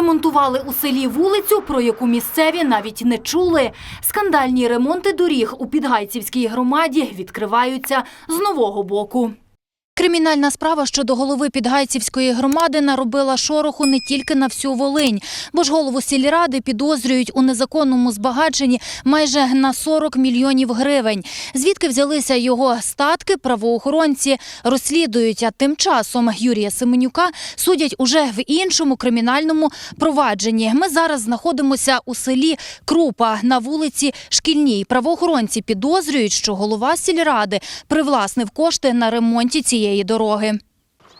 Ремонтували у селі вулицю, про яку місцеві навіть не чули. Скандальні ремонти доріг у Підгайцівській громаді відкриваються з нового боку. Кримінальна справа щодо голови Підгайцівської громади наробила шороху не тільки на всю Волинь, бо ж голову сільради підозрюють у незаконному збагаченні майже на 40 мільйонів гривень. Звідки взялися його статки, правоохоронці розслідують. А тим часом Юрія Семенюка судять уже в іншому кримінальному провадженні. Ми зараз знаходимося у селі Крупа на вулиці Шкільній. Правоохоронці підозрюють, що голова сільради привласнив кошти на ремонті цієї дороги.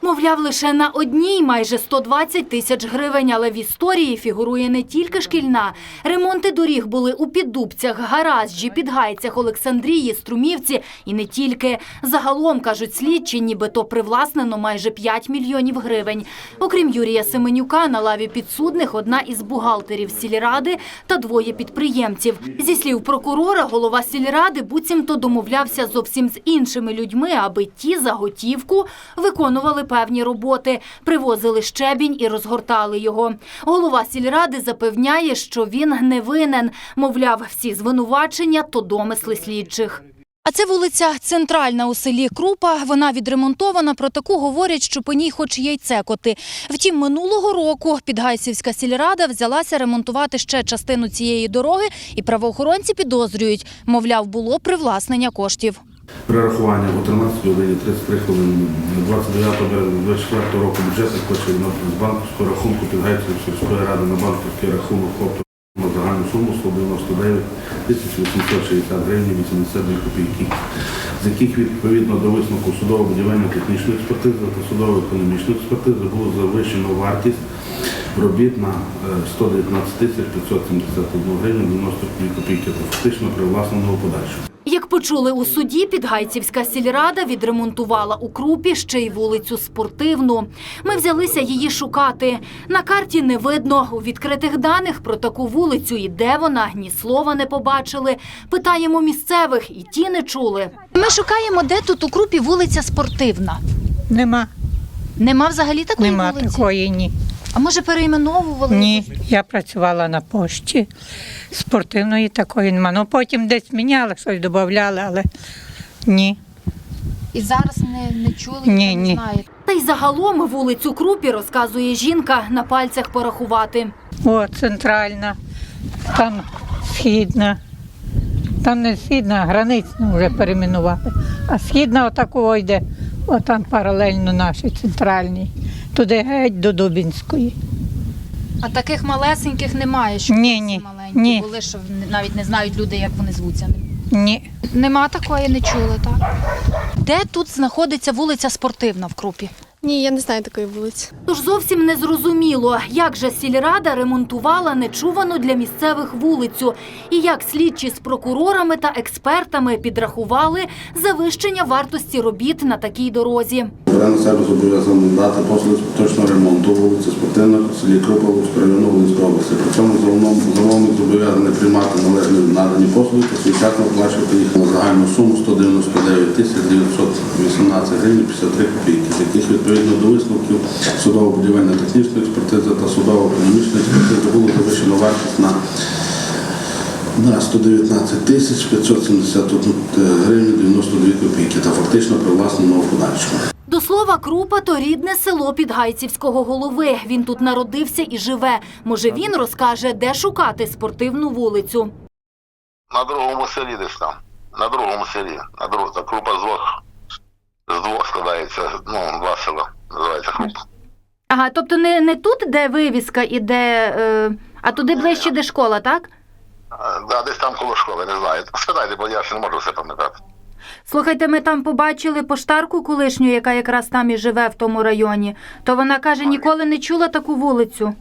Мовляв, лише на одній майже 120 тисяч гривень, але в історії фігурує не тільки шкільна. Ремонти доріг були у Піддубцях, Гаражджі, Підгайцях, Олександрії, Струмівці і не тільки. Загалом, кажуть слідчі, нібито привласнено майже 5 мільйонів гривень. Окрім Юрія Семенюка, на лаві підсудних одна із бухгалтерів сільради та двоє підприємців. Зі слів прокурора, голова сільради буцімто домовлявся зовсім з іншими людьми, аби ті за готівку виконували певні роботи, привозили щебінь і розгортали його. Голова сільради запевняє, що він не винен. Мовляв, всі звинувачення то домисли слідчих. А це вулиця Центральна у селі Крупа. Вона відремонтована. Про таку говорять, що по ній хоч яйце коти. Втім, минулого року Підгайцівська сільрада взялася ремонтувати ще частину цієї дороги, і правоохоронці підозрюють, мовляв, було привласнення коштів. Перерахування о 13 годині 33 хвилини 29 березня 24 року бюджетних коштів з банківського рахунку Підгайцівської сільської ради на банківський рахунок ФОПу на загальну суму 199 860 гривень 82 копійки, з яких відповідно до висновку судово-будівельно-технічної експертизи та судово-економічної експертизи було завищено вартість робіт на е, 119 тисяч 571 гривень 92 копійки та фактично привласненого подальшого. Почули у суді, Підгайцівська сільрада відремонтувала у Крупі ще й вулицю Спортивну. Ми взялися її шукати. На карті не видно. У відкритих даних про таку вулицю і де вона, ні слова не побачили. Питаємо місцевих, і ті не чули. Ми шукаємо, де тут у Крупі вулиця Спортивна. Нема, Нема взагалі такої нема вулиці? такої ні. А може перейменовували? Ні, я працювала на пошті. Спортивної такої нема. Ну потім десь міняли, щось додавали, але ні. І зараз не, не чули, Ні, ніхто не ні. знає. Та й загалом вулицю Крупі, розказує жінка, на пальцях порахувати. О, центральна, там східна. Там не східна, а границю вже перейменували. А східна отакого йде, отам паралельно нашій центральній. Туди геть до Дубінської. А таких малесеньких немає, що Ні, всі ні, маленькі ні. були, що навіть не знають люди, як вони звуться. Ні. Нема такої, не чули, так? Де тут знаходиться вулиця Спортивна в Крупі? Ні, я не знаю такої вулиці. Тож зовсім не зрозуміло, як же сільрада ремонтувала нечувану для місцевих вулицю, і як слідчі з прокурорами та експертами підрахували завищення вартості робіт на такій дорозі. Бере себе зобов'язання дати послуги з поточного ремонту вулиці Спортивних селі Луцького району Волинської області. При цьому замовник- зобов'язаний приймати належні надані послуги та своєчасно оплачувати їх на загальну суму 199 тисяч 918 гривень 53 копійки, з яких відповідно до висновків судово-будівельно-технічної експертизи та судово-економічної експертизи було завищено вартість на на 119 тисяч 571 гривень 92 копійки та фактично привласнено в подальшому. До слова, Крупа – то рідне село Підгайцівського голови. Він тут народився і живе. Може, він розкаже, де шукати спортивну вулицю. На другому селі десь там. На другому селі. На другому. Та крупа з двох. З двох складається. Ну, два села. Називається крупа. Ага, тобто не, не тут, де вивіска і де, е, а туди ближче, де школа, так? Е, Да, десь там коло школи, не знаю. Спитайте, бо я ще не можу все пам'ятати. Слухайте, ми там побачили поштарку колишню, яка якраз там і живе в тому районі. То вона каже, ніколи не чула таку вулицю.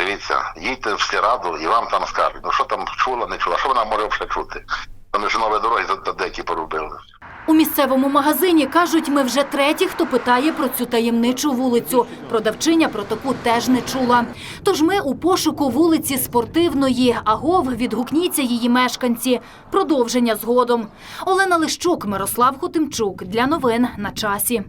Дивіться, їдьте в сільраду і вам там скажуть. Ну що там чула, не чула. Що вона може вже чути? Вони ж нові дороги деякі поробили. У місцевому магазині кажуть, ми вже треті, хто питає про цю таємничу вулицю. Продавчиня про таку теж не чула. Тож ми у пошуку вулиці спортивної. Агов відгукніться її мешканці. Продовження згодом. Олена Лищук, Мирослав Хотимчук. Для новин на часі.